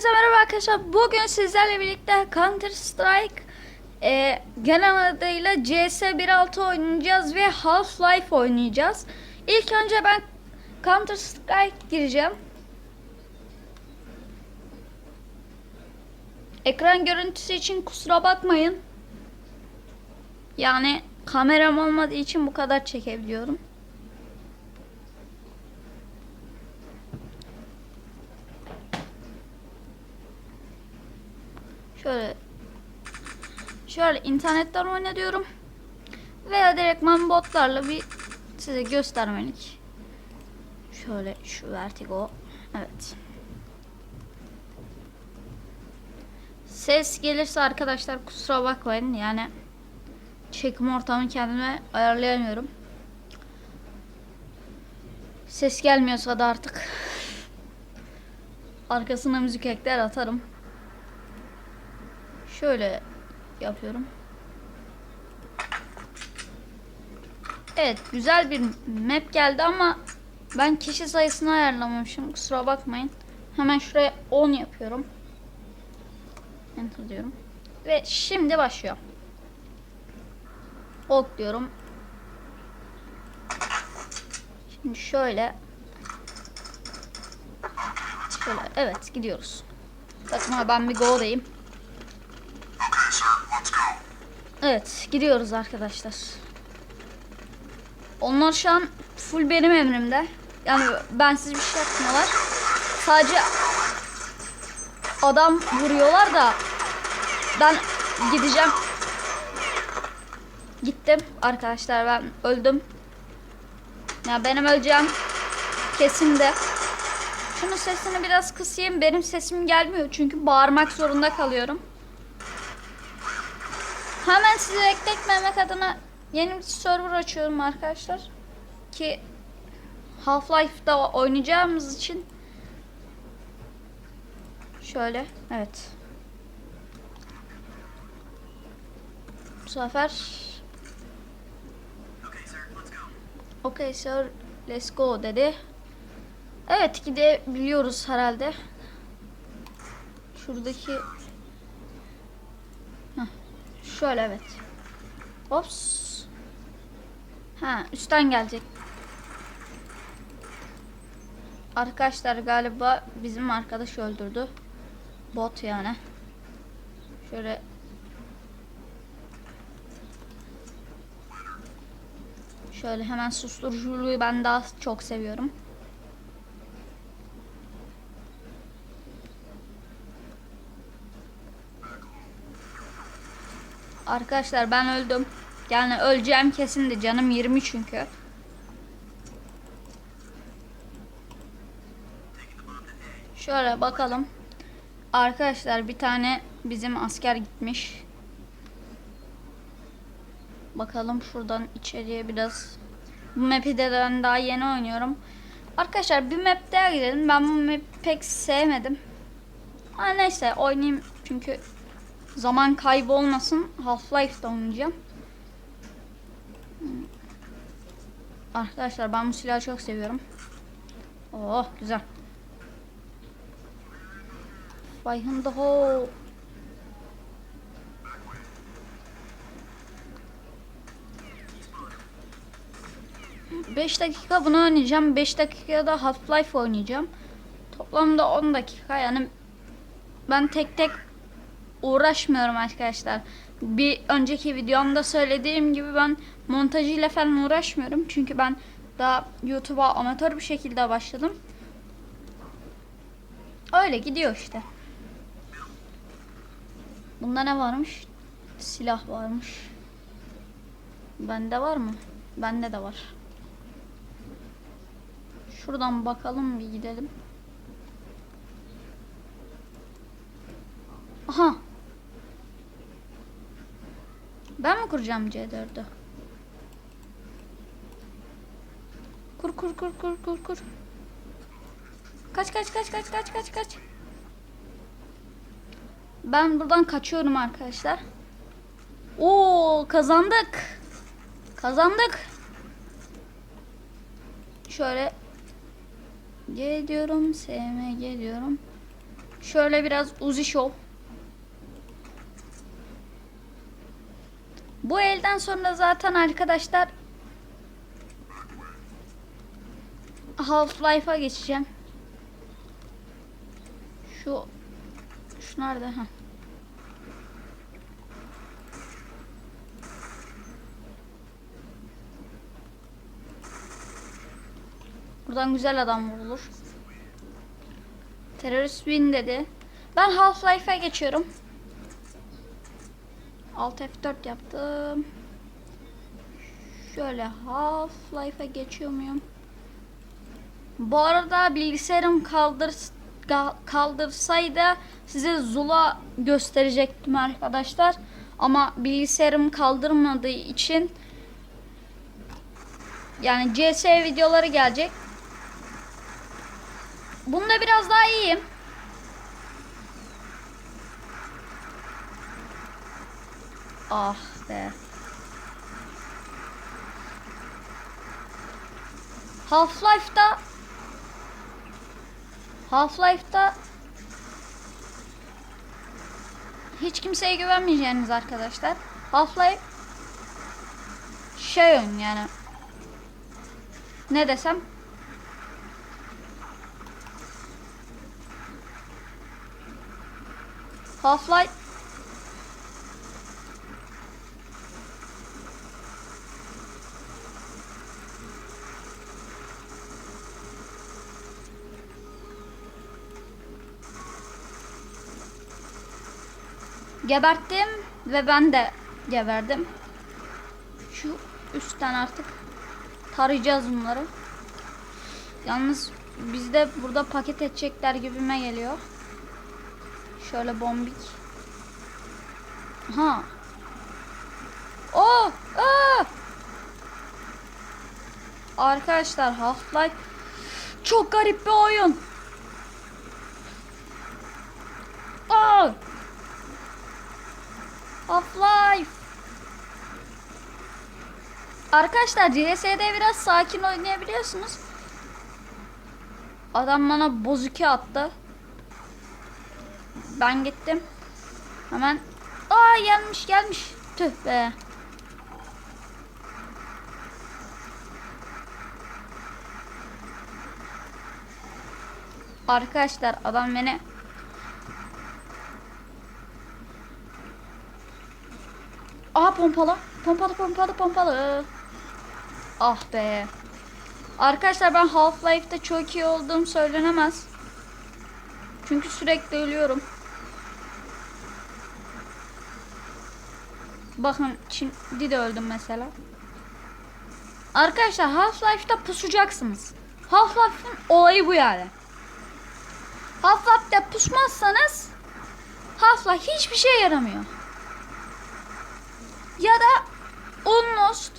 Hepinize merhaba arkadaşlar. Bugün sizlerle birlikte Counter Strike e, genel adıyla CS 1.6 oynayacağız ve Half-Life oynayacağız. İlk önce ben Counter Strike gireceğim. Ekran görüntüsü için kusura bakmayın. Yani kameram olmadığı için bu kadar çekebiliyorum. Şöyle şöyle internetten oynatıyorum. Veya direktman botlarla bir size göstermelik. Şöyle şu vertigo. Evet. Ses gelirse arkadaşlar kusura bakmayın. Yani çekim ortamı kendime ayarlayamıyorum. Ses gelmiyorsa da artık arkasına müzik ekler atarım. Şöyle yapıyorum. Evet güzel bir map geldi ama ben kişi sayısını ayarlamamışım. Kusura bakmayın. Hemen şuraya 10 yapıyorum. Enter diyorum. Ve şimdi başlıyor. Ok diyorum. Şimdi şöyle. Şöyle evet gidiyoruz. Bakın ben bir go diyeyim. Okay, sir, let's go. Evet gidiyoruz arkadaşlar. Onlar şu an full benim emrimde. Yani bensiz bir şey yapmıyorlar. Sadece adam vuruyorlar da ben gideceğim. Gittim arkadaşlar ben öldüm. Ya benim öleceğim kesin de. Şunun sesini biraz kısayım. Benim sesim gelmiyor çünkü bağırmak zorunda kalıyorum. Hemen sizi bekletmemek adına yeni bir server açıyorum arkadaşlar. Ki Half-Life'da oynayacağımız için şöyle evet. Bu sefer Okay, sir, let's go. dedi. Evet gidebiliyoruz herhalde. Şuradaki Heh, şöyle evet. Ops. Ha üstten gelecek. Arkadaşlar galiba bizim arkadaş öldürdü. Bot yani. Şöyle Şöyle hemen susturuculuğu ben daha çok seviyorum. Arkadaşlar ben öldüm. Yani öleceğim kesindi. Canım 20 çünkü. Şöyle bakalım. Arkadaşlar bir tane bizim asker gitmiş. Bakalım şuradan içeriye biraz. Bu map'i de ben daha yeni oynuyorum. Arkadaşlar bir map daha gidelim. Ben bu map'i pek sevmedim. Ha neyse oynayayım çünkü zaman kaybı olmasın. Half-Life'da oynayacağım. Arkadaşlar ben bu silahı çok seviyorum. Oh güzel. İn the hole. Beş dakika bunu oynayacağım. 5 dakikada Half-Life oynayacağım. Toplamda 10 dakika yani ben tek tek uğraşmıyorum arkadaşlar. Bir önceki videomda söylediğim gibi ben montajıyla falan uğraşmıyorum. Çünkü ben daha YouTube'a amatör bir şekilde başladım. Öyle gidiyor işte. Bunda ne varmış? Silah varmış. Bende var mı? Bende de var. Şuradan bakalım bir gidelim. Aha. Ben mi kuracağım C4'ü? Kur kur kur kur kur kur. Kaç kaç kaç kaç kaç kaç kaç. Ben buradan kaçıyorum arkadaşlar. Oo kazandık. Kazandık. Şöyle G diyorum, SM diyorum. Şöyle biraz Uzi Show. Bu elden sonra zaten arkadaşlar Half-Life'a geçeceğim. Şu şu nerede? Ha. Buradan güzel adam vurulur. Terörist win dedi. Ben Half-Life'a geçiyorum. Alt F4 yaptım. Şöyle Half-Life'a geçiyor muyum? Bu arada bilgisayarım kaldır kaldırsaydı size Zula gösterecektim arkadaşlar. Ama bilgisayarım kaldırmadığı için yani CS videoları gelecek. Bunda biraz daha iyiyim. Ah be. Half-Life'da Half-Life'da hiç kimseye güvenmeyeceğiniz arkadaşlar. Half-Life şey oyun yani ne desem Half-Life Geberttim ve ben de geberdim. Şu üstten artık tarayacağız bunları. Yalnız bizde burada paket edecekler gibime geliyor. Şöyle bombik. Ha. Oh! Aa! Arkadaşlar Half-Life çok garip bir oyun. Aa! Half-Life. Arkadaşlar CS'de biraz sakin oynayabiliyorsunuz. Adam bana bozuki attı. Ben gittim. Hemen. Aa gelmiş gelmiş. Tüh be. Arkadaşlar adam beni Aha pompalı. Pompalı pompalı pompalı. Ah be. Arkadaşlar ben Half-Life'de çok iyi olduğum söylenemez. Çünkü sürekli ölüyorum. Bakın şimdi de öldüm mesela. Arkadaşlar Half-Life'da pusacaksınız. Half-Life'ın olayı bu yani. Half-Life'da pusmazsanız Half-Life hiçbir şey yaramıyor. Ya da Unlost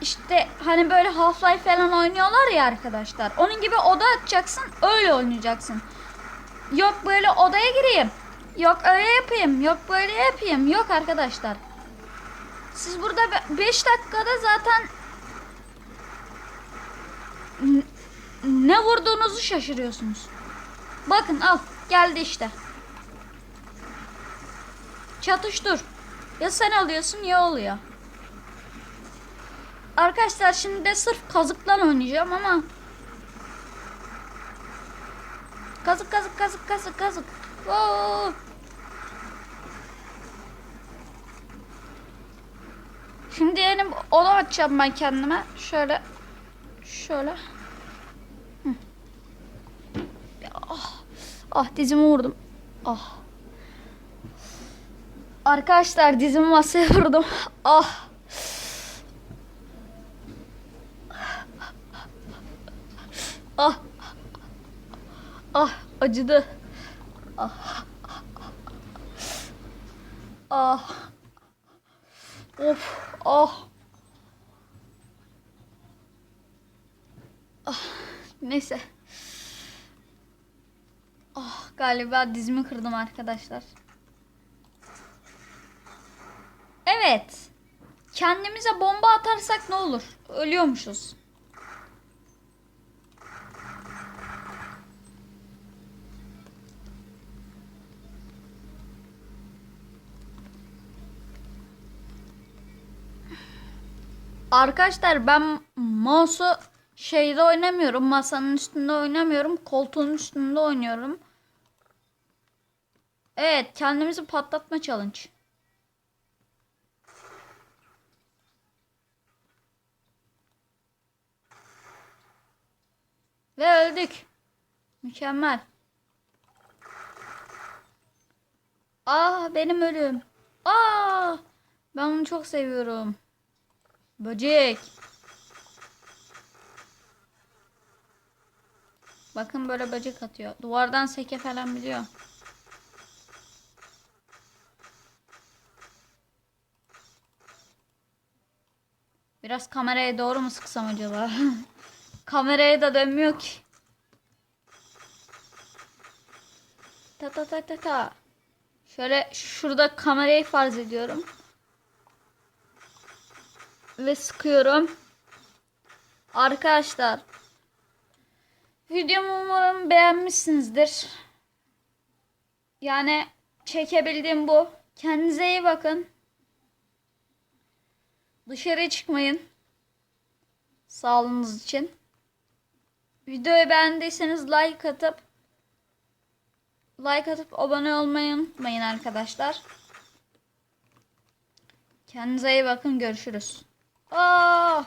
işte hani böyle Half-Life falan oynuyorlar ya arkadaşlar. Onun gibi oda açacaksın, öyle oynayacaksın. Yok böyle odaya gireyim. Yok öyle yapayım. Yok böyle yapayım. Yok arkadaşlar. Siz burada 5 dakikada zaten ne vurduğunuzu şaşırıyorsunuz. Bakın al geldi işte. Çatış dur. Ya sen alıyorsun ya oluyor. Arkadaşlar şimdi de sırf kazıkla oynayacağım ama Kazık kazık kazık kazık kazık. Oo. Şimdi yeni onu açacağım ben kendime. Şöyle şöyle. Ah, ah dizimi vurdum. Ah. Arkadaşlar dizimi masaya vurdum. Ah. Ah. Ah acıdı. Ah. Ah. Of. Ah. Ah. Neyse. Ah galiba dizimi kırdım arkadaşlar. Evet. Kendimize bomba atarsak ne olur? Ölüyormuşuz. Arkadaşlar ben mouse'u şeyde oynamıyorum. Masanın üstünde oynamıyorum. Koltuğun üstünde oynuyorum. Evet kendimizi patlatma challenge. Ve öldük. Mükemmel. Aa benim ölüm. Aa ben onu çok seviyorum. Böcek. Bakın böyle böcek atıyor. Duvardan seke falan biliyor. Biraz kameraya doğru mu sıksam acaba? kameraya da dönmüyor ki. Ta ta ta ta ta. Şöyle şurada kamerayı farz ediyorum. Ve sıkıyorum. Arkadaşlar. Videomu umarım beğenmişsinizdir. Yani çekebildiğim bu. Kendinize iyi bakın. Dışarı çıkmayın. Sağlığınız için. Videoyu beğendiyseniz like atıp like atıp abone olmayı unutmayın arkadaşlar. Kendinize iyi bakın. Görüşürüz. Aa!